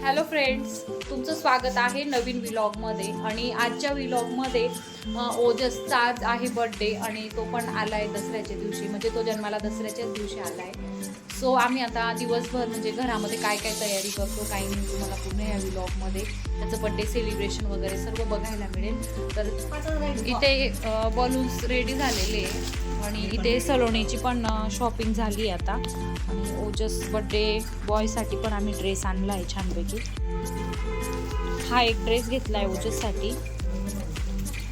Hello friends तुमचं स्वागत आहे नवीन व्लॉगमध्ये आणि आजच्या व्लॉगमध्ये ओजसचा आज आहे बर्थडे आणि तो पण आला आहे दसऱ्याच्या दिवशी. म्हणजे तो जन्माला दसऱ्याच्याच दिवशी आला आहे सो आम्ही आता दिवसभर म्हणजे घरामध्ये काय काय तयारी करतो काही नाही तुम्हाला पूर्ण या व्लॉगमध्ये त्याचं बड्डे सेलिब्रेशन वगैरे सर्व बघायला मिळेल. तर इथे बलून्स रेडी झालेले आहे आणि इथे सलोनीची पण शॉपिंग झाली आता. आणि ओजस बड्डे बॉयसाठी पण आम्ही ड्रेस आणला आहे छानपैकी. हा एक ड्रेस घेतला आहे ओजससाठी.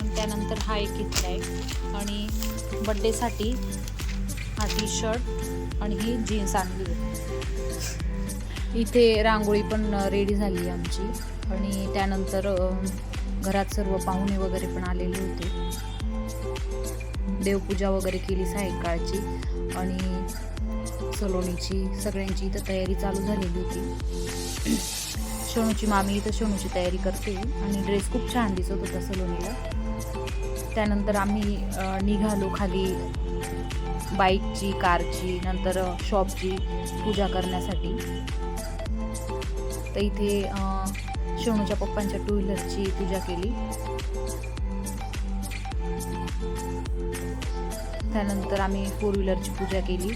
आणि त्यानंतर हा एक घेतला आहे आणि बड्डेसाठी हा टी शर्ट आणि ही जीन्स आणली इथे रांगोळी पण रेडी झाली आहे आमची. आणि त्यानंतर घरात सर्व पाहुणे वगैरे पण आलेले होते. देवपूजा वगैरे केली सायंकाळची आणि सलोनीची सगळ्यांची इथं तयारी चालू झालेली होती. शोनूची मामी इथं शोनूची तयारी करते आणि ड्रेस खूप छान दिसत होता सलोनीला. त्यानंतर आम्ही निघालो खाली बाईकची कारची नंतर शॉपची पूजा करण्यासाठी. तर इथे अ, शोनूच्या पप्पांच्या टू व्हीलरची पूजा केली. त्यानंतर आम्ही फोर व्हीलरची पूजा केली.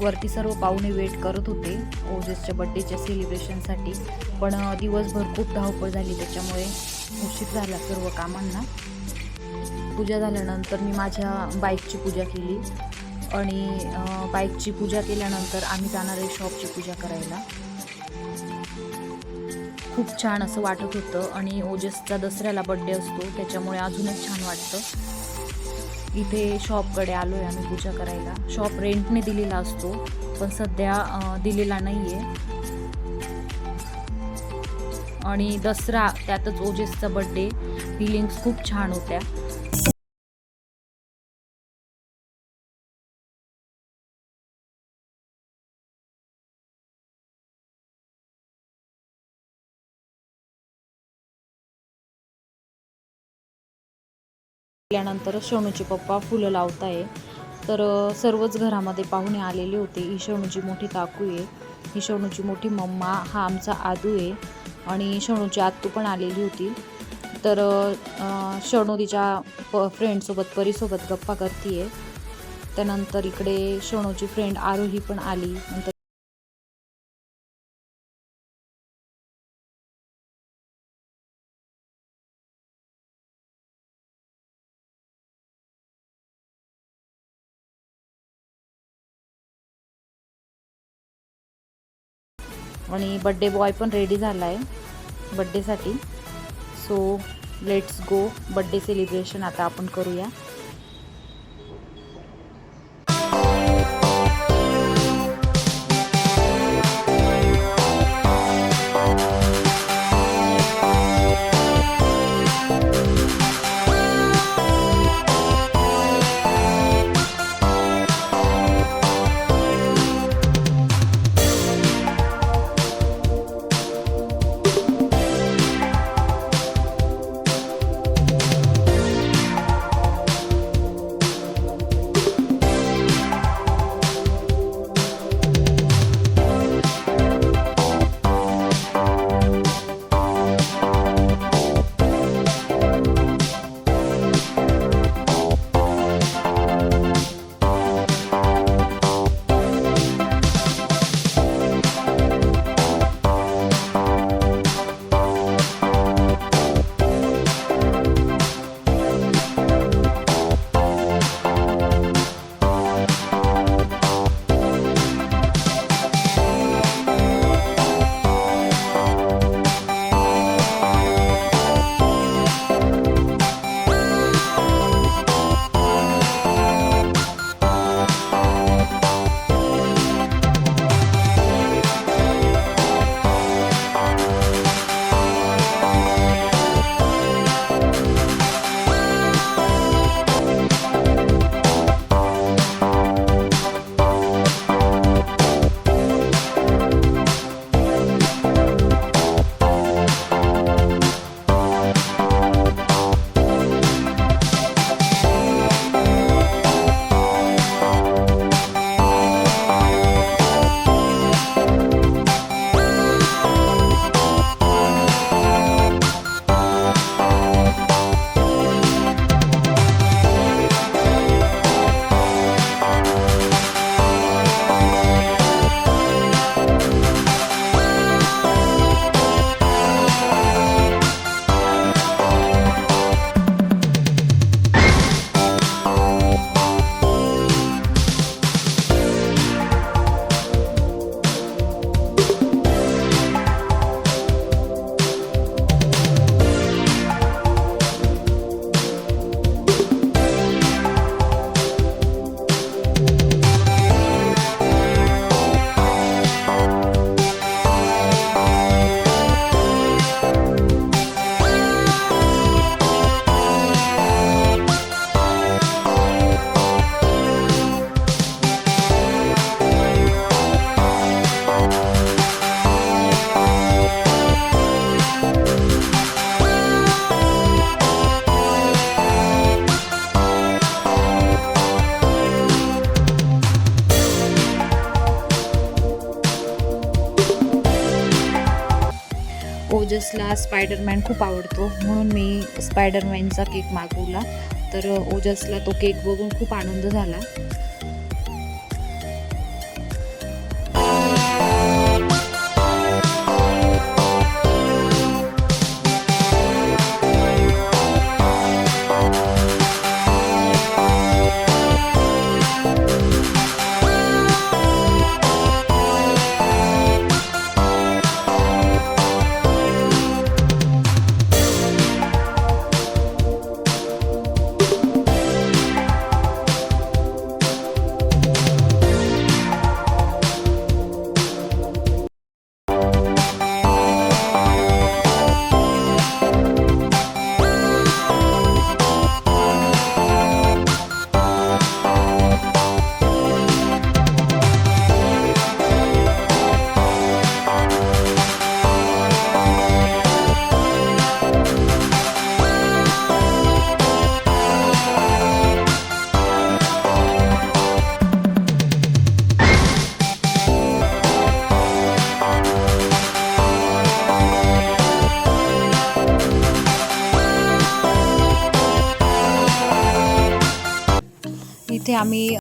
वरती सर्व पाहुणे वेट करत होते. ओजेसच्या बड्डेच्या सेलिब्रेशनसाठी पण दिवसभर खूप धावपळ झाली त्याच्यामुळे उशीर झाला सर्व कामांना. पूजा झाल्यानंतर मी माझ्या बाईकची पूजा केली. आणि बाईकची पूजा केल्यानंतर आम्ही जाणार आहे शॉपची पूजा करायला. खूप छान असं वाटत होतं आणि ओजसचा दसऱ्याला बड्डे असतो त्याच्यामुळे अजूनच छान वाटतं. इथे शॉपकडे आलो आहे आम्ही पूजा करायला. शॉप रेंटने दिलेला असतो पण सध्या दिलेला नाही आहे आणि दसरा त्यातच ओजेसचा बड्डे फिलिंग्स खूप छान होत्या. केल्यानंतर शणूचे पप्पा फुलं लावत आहे तर सर्वच घरामध्ये पाहुणे आलेले होते. ही शणूची मोठी काकू आहे. ही शणूची मोठी मम्मा हा आमचा आदू आहे. आणि शणूची आत्तू पण आलेली होती. तर शणू तिच्या प फ्रेंडसोबत परीसोबत गप्पा करते त्यानंतर इकडे शणूची फ्रेंड आरोही पण आली. नंतर आणि बड्डे बॉय पण रेडी झाला आहे बड्डेसाठी so let's go birthday celebration आता आपण करूया. ओजसला स्पायडरमॅन खूप आवडतो म्हणून मी स्पायडरमॅनचा केक मागवला. तर ओजसला तो केक बघून खूप आनंद झाला. इथे आम्ही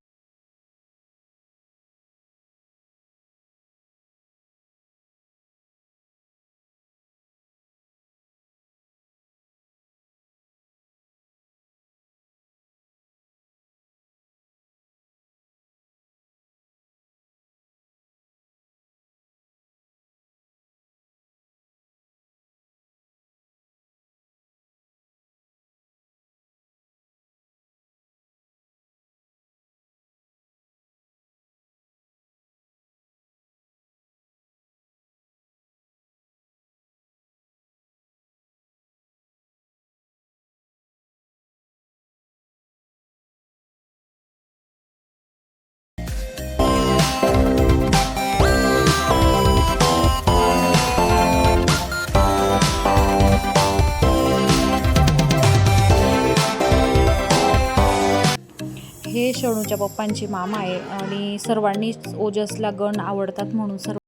हे शणूच्या पप्पांची मामा आहे आणि सर्वांनीच ओजसला गण आवडतात म्हणून सर्व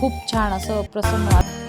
खूप छान असं प्रसन्न वाटतं